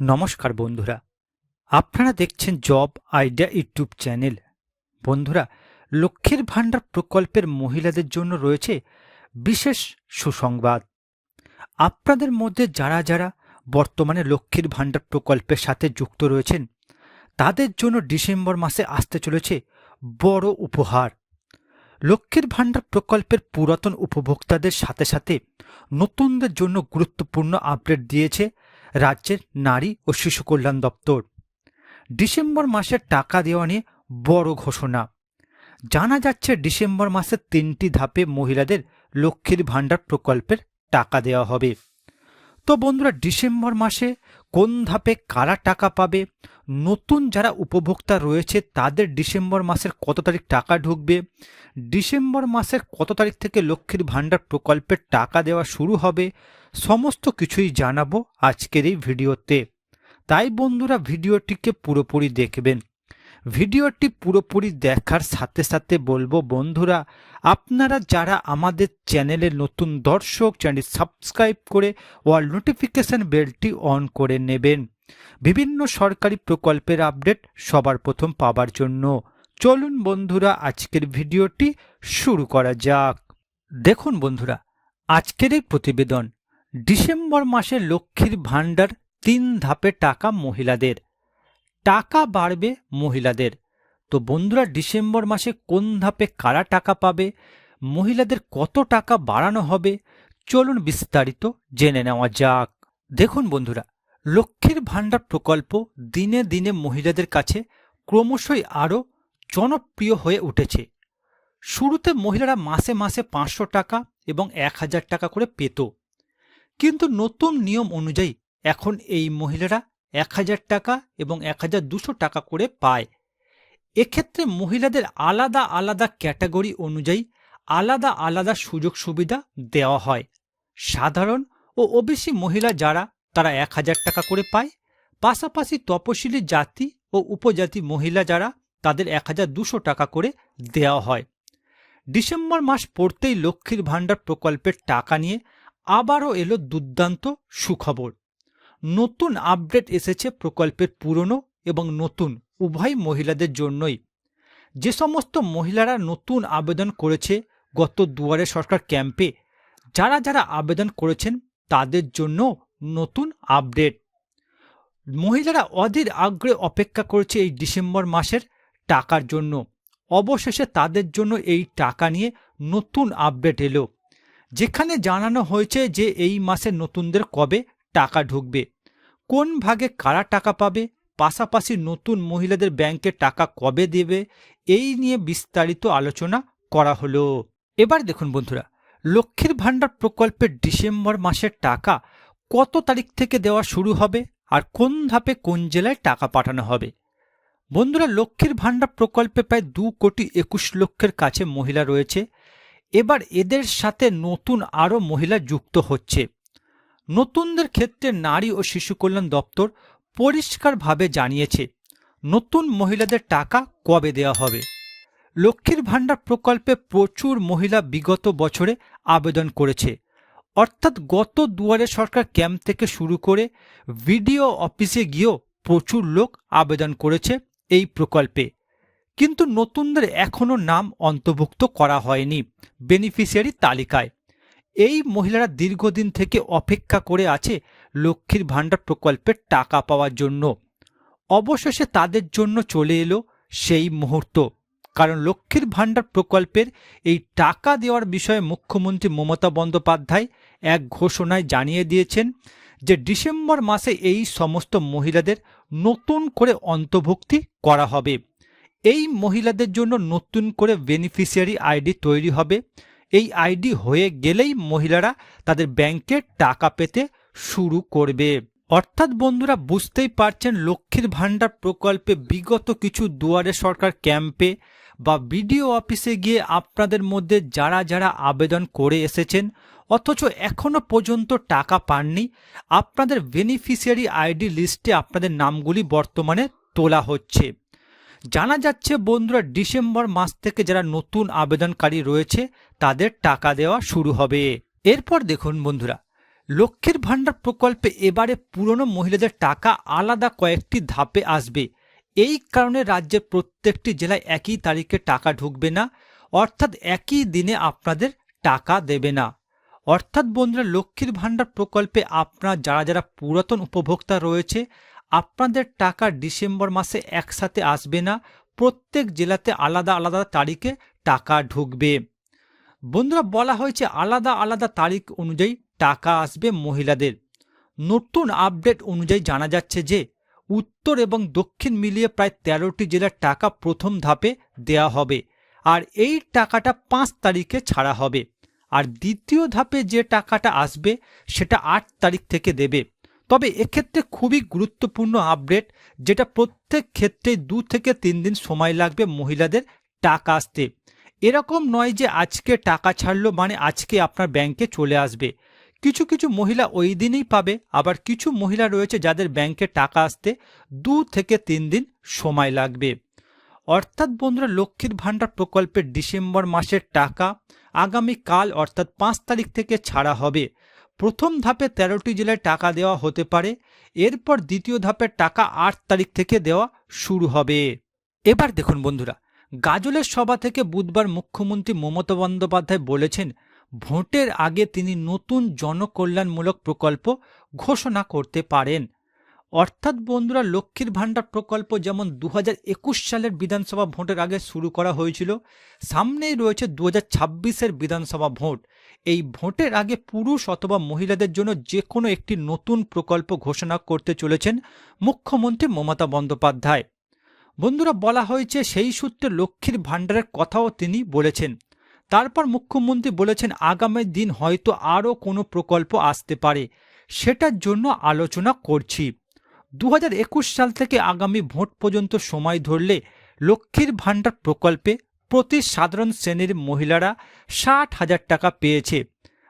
নমস্কার বন্ধুরা। আপনারা দেখছেন জব আইডিয়া ইউটিউব চ্যানেল। বন্ধুরা, লক্ষ্মীর ভাণ্ডার প্রকল্পের মহিলাদের জন্য রয়েছে বিশেষ সুসংবাদ। আপনাদের মধ্যে যারা যারা বর্তমানে লক্ষ্মীর ভাণ্ডার প্রকল্পের সাথে যুক্ত রয়েছেন, তাদের জন্য ডিসেম্বর মাসে আসতে চলেছে বড় উপহার। লক্ষ্মীর ভাণ্ডার প্রকল্পের পুরাতন উপভোক্তাদের সাথে সাথে নতুনদের জন্য গুরুত্বপূর্ণ আপডেট দিয়েছে রাজ্যের নারী ও শিশু কল্যাণ দপ্তর। ডিসেম্বর মাসের টাকা দেওয়া নিয়ে বড় ঘোষণা। জানা যাচ্ছে ডিসেম্বর মাসের তিনটি ধাপে মহিলাদের লক্ষ্মীর ভাণ্ডার প্রকল্পের টাকা দেওয়া হবে। তো বন্ধুরা, ডিসেম্বর মাসে কোন ধাপে কারা টাকা পাবে নতুন যারা উপভোক্তা রয়েছে, তাদের ডিসেম্বর মাসের কত তারিখ টাকা ঢুকবে? ডিসেম্বর মাসের কত তারিখ থেকে লক্ষ্মীর ভাণ্ডার প্রকল্পের টাকা দেওয়া শুরু হবে? সমস্ত কিছুই জানাব আজকের এই ভিডিওতে। তাই বন্ধুরা, ভিডিওটিকে পুরোপুরি দেখবেন। ভিডিওটি পুরোপুরি দেখার সাথে সাথে বলব, বন্ধুরা, আপনারা যারা আমাদের চ্যানেলের নতুন দর্শক চ্যানেল সাবস্ক্রাইব করে ওয়াল নোটিফিকেশান বেলটি অন করে নেবেন। বিভিন্ন সরকারি প্রকল্পের আপডেট সবার প্রথম পাবার জন্য। চলুন বন্ধুরা, আজকের ভিডিওটি শুরু করা যাক। দেখুন বন্ধুরা, আজকের এই প্রতিবেদন, ডিসেম্বর মাসে লক্ষ্মীর ভাণ্ডার তিন ধাপে টাকা মহিলাদের, টাকা বাড়বে মহিলাদের। তো বন্ধুরা, ডিসেম্বর মাসে কোন ধাপে কারা টাকা পাবে, মহিলাদের কত টাকা বাড়ানো হবে, চলুন বিস্তারিত জেনে নেওয়া যাক। দেখুন বন্ধুরা লক্ষ্মীর ভাণ্ডার প্রকল্প দিনে দিনে মহিলাদের কাছে ক্রমশই আরও জনপ্রিয় হয়ে উঠেছে। শুরুতে মহিলারা মাসে মাসে পাঁচশো টাকা এবং এক হাজার টাকা করে পেত। কিন্তু নতুন নিয়ম অনুযায়ী এখন এই মহিলারা এক হাজার টাকা এবং এক হাজার দুশো টাকা করে পায়। এক্ষেত্রে মহিলাদের আলাদা আলাদা ক্যাটাগরি অনুযায়ী আলাদা আলাদা সুযোগ সুবিধা দেওয়া হয়। সাধারণ ও ওবিসি মহিলা যারা তারা এক হাজার টাকা করে পায়। পাশাপাশি তপশিলি জাতি ও উপজাতি মহিলা যারা, তাদের এক হাজার দুশো টাকা করে দেওয়া হয়। ডিসেম্বর মাস পড়তেই লক্ষ্মীর ভাণ্ডার প্রকল্পের টাকা নিয়ে আবারও এলো দুর্দান্ত সুখবর। নতুন আপডেট এসেছে প্রকল্পের পুরনো এবং নতুন, উভয় মহিলাদের জন্যই। যে সমস্ত মহিলারা নতুন আবেদন করেছে গত দুয়ারে সরকার ক্যাম্পে, যারা যারা আবেদন করেছেন তাদের জন্য নতুন আপডেট। মহিলারা অধীর আগ্রহে অপেক্ষা করেছে এই ডিসেম্বর মাসের টাকার জন্য। অবশেষে তাদের জন্য এই টাকা নিয়ে নতুন আপডেট এলো, যেখানে জানানো হয়েছে যে এই মাসে নতুনদের কবে টাকা ঢুকবে, কোন ভাগে কারা টাকা পাবে, পাশাপাশি নতুন মহিলাদের ব্যাংকে টাকা কবে দেবে, এই নিয়ে বিস্তারিত আলোচনা করা হলো। এবার দেখুন বন্ধুরা, লক্ষ্মীর ভাণ্ডার প্রকল্পের ডিসেম্বর মাসের টাকা কত তারিখ থেকে দেওয়া শুরু হবে আর কোন ধাপে কোন জেলায় টাকা পাঠানো হবে? বন্ধুরা, লক্ষ্মীর ভাণ্ডার প্রকল্পে প্রায় দু কোটি একুশ লক্ষের কাছে মহিলা রয়েছে। এবার এদের সাথে নতুন আরও মহিলা যুক্ত হচ্ছে। নতুনদের ক্ষেত্রে নারী ও শিশু কল্যাণ দপ্তর পরিষ্কারভাবে জানিয়েছে নতুন মহিলাদের টাকা কবে দেওয়া হবে। লক্ষ্মীর ভাণ্ডার প্রকল্পে প্রচুর মহিলা বিগত বছরে আবেদন করেছে। অর্থাৎ গত দুয়ারে সরকার ক্যাম্প থেকে শুরু করে ভিডিও অফিসে গিয়েও প্রচুর লোক আবেদন করেছে এই প্রকল্পে। কিন্তু নতুনদের এখনও নাম অন্তর্ভুক্ত করা হয়নি বেনিফিশিয়ারি তালিকায়। এই মহিলারা দীর্ঘদিন থেকে অপেক্ষা করে আছে লক্ষ্মীর ভাণ্ডার প্রকল্পের টাকা পাওয়ার জন্য। অবশেষে তাদের জন্য চলে এলো সেই মুহূর্ত। কারণ লক্ষ্মীর ভাণ্ডার প্রকল্পের এই টাকা দেওয়ার বিষয়ে মুখ্যমন্ত্রী মমতা বন্দ্যোপাধ্যায় এক ঘোষণায় জানিয়ে দিয়েছেন যে ডিসেম্বর মাসে এই সমস্ত মহিলাদের নতুন করে অন্তর্ভুক্তি করা হবে। এই মহিলাদের জন্য নতুন করে বেনিফিশিয়ারি আইডি তৈরি হবে। এই আইডি হয়ে গেলেই মহিলারা তাদের ব্যাংকে টাকা পেতে শুরু করবে। অর্থাৎ বন্ধুরা, বুঝতেই পারছেন লক্ষ্মীর ভাণ্ডার প্রকল্পে বিগত কিছু দুয়ারে সরকার ক্যাম্পে বা বিডিও অফিসে গিয়ে আপনাদের মধ্যে যারা যারা আবেদন করে এসেছেন, অথচ এখনও পর্যন্ত টাকা পাননি, আপনাদের বেনিফিশিয়ারি আইডি লিস্টে আপনাদের নামগুলি বর্তমানে তোলা হচ্ছে। জানা যাচ্ছে বন্ধুরা ডিসেম্বর মাস থেকে যারা নতুন আবেদনকারী রয়েছে, তাদের টাকা দেওয়া শুরু হবে। এরপর দেখুন বন্ধুরা, লক্ষ্মীর ভাণ্ডার প্রকল্পে এবারে পুরনো মহিলাদের টাকা আলাদা কয়েকটি ধাপে আসবে। এই কারণে রাজ্যের প্রত্যেকটি জেলায় একই তারিখে টাকা ঢুকবে না, অর্থাৎ একই দিনে আপনাদের টাকা দেবে না। অর্থাৎ বন্ধুরা, লক্ষ্মীর ভাণ্ডার প্রকল্পে আপনার যারা যারা পুরাতন উপভোক্তা রয়েছে, আপনাদের টাকা ডিসেম্বর মাসে একসাথে আসবে না, প্রত্যেক জেলাতে আলাদা আলাদা তারিখে টাকা ঢুকবে। বন্ধুরা, বলা হয়েছে আলাদা আলাদা তারিখ অনুযায়ী টাকা আসবে মহিলাদের। নতুন আপডেট অনুযায়ী জানা যাচ্ছে যে উত্তর এবং দক্ষিণ মিলিয়ে প্রায় তেরোটি জেলার টাকা প্রথম ধাপে দেয়া হবে। আর এই টাকাটা পাঁচ তারিখে ছাড়া হবে। আর দ্বিতীয় ধাপে যে টাকাটা আসবে, সেটা আট তারিখ থেকে দেবে। তবে এক্ষেত্রে খুবই গুরুত্বপূর্ণ আপডেট, যেটা প্রত্যেক ক্ষেত্রে দু থেকে তিন দিন সময় লাগবে মহিলাদের টাকা আসতে। এরকম নয় যে আজকে টাকা ছাড়লো মানে আজকে আপনার ব্যাংকে চলে আসবে। কিছু কিছু মহিলা ওই দিনই পাবে, আবার কিছু মহিলা রয়েছে যাদের ব্যাংকে টাকা আসতে দু থেকে তিন দিন সময় লাগবে। অর্থাৎ বন্ধুরা, লক্ষ্মীর ভাণ্ডার প্রকল্পের ডিসেম্বর মাসের টাকা আগামীকাল অর্থাৎ পাঁচ তারিখ থেকে ছাড়া হবে। প্রথম ধাপে তেরোটি জেলায় টাকা দেওয়া হতে পারে, এরপর দ্বিতীয় ধাপের টাকা আট তারিখ থেকে দেওয়া শুরু হবে। এবার দেখুন বন্ধুরা, গাজলের সভা থেকে বুধবার মুখ্যমন্ত্রী মমতা বন্দ্যোপাধ্যায় বলেছেন ভোটের আগে তিনি নতুন জনকল্যাণমূলক প্রকল্প ঘোষণা করতে পারেন। অর্থাৎ বন্ধুরা, লক্ষ্মীর ভাণ্ডার প্রকল্প যেমন দু হাজার একুশ সালের বিধানসভা ভোটের আগে শুরু করা হয়েছিল, সামনেই রয়েছে দু হাজার বিধানসভা ভোট। এই ভোটের আগে পুরুষ অথবা মহিলাদের জন্য যে কোনো একটি নতুন প্রকল্প ঘোষণা করতে চলেছেন মুখ্যমন্ত্রী মমতা বন্দ্যোপাধ্যায়। বন্ধুরা, বলা হয়েছে সেই সূত্রে লক্ষ্মীর ভাণ্ডারের কথাও তিনি বলেছেন। তারপর মুখ্যমন্ত্রী বলেছেন আগামী দিন হয়তো আরও কোনো প্রকল্প আসতে পারে। সেটার জন্য আলোচনা করছি। দু হাজার একুশ সাল থেকে আগামী ভোট পর্যন্ত সময় ধরলে লক্ষ্মীর ভাণ্ডার প্রকল্পে প্রতি সাধারণ শ্রেণির মহিলারা ষাট হাজার টাকা পেয়েছে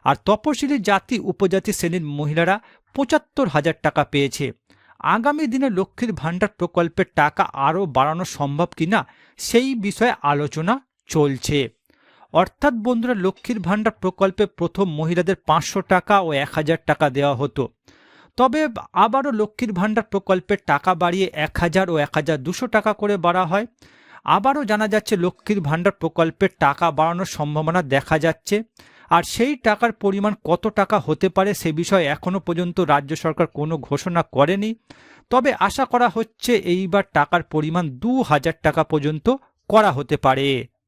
আর তপশিলি জাতি উপজাতি শ্রেণির মহিলারা পঁচাত্তর হাজার টাকা পেয়েছে। আগামী দিনে লক্ষ্মীর ভাণ্ডার প্রকল্পের টাকা আরও বাড়ানো সম্ভব কিনা সেই বিষয়ে আলোচনা চলছে। অর্থাৎ বন্ধুরা, লক্ষ্মীর ভাণ্ডার প্রকল্পে প্রথম মহিলাদের পাঁচশো টাকা ও এক হাজার টাকা দেওয়া হতো। তবে আবারও লক্ষ্মীর ভাণ্ডার প্রকল্পের টাকা বাড়িয়ে এক হাজার ও এক হাজার দুশো টাকা করে বাড়া হয়। আবারও জানা যাচ্ছে, লক্ষ্মীর ভাণ্ডার প্রকল্পের টাকা বাড়ানোর সম্ভাবনা দেখা যাচ্ছে। আর সেই টাকার পরিমাণ কত টাকা হতে পারে সে বিষয়ে এখনও পর্যন্ত রাজ্য সরকার কোনো ঘোষণা করেনি। তবে আশা করা হচ্ছে, এইবার টাকার পরিমাণ দু হাজার টাকা পর্যন্ত করা হতে পারে।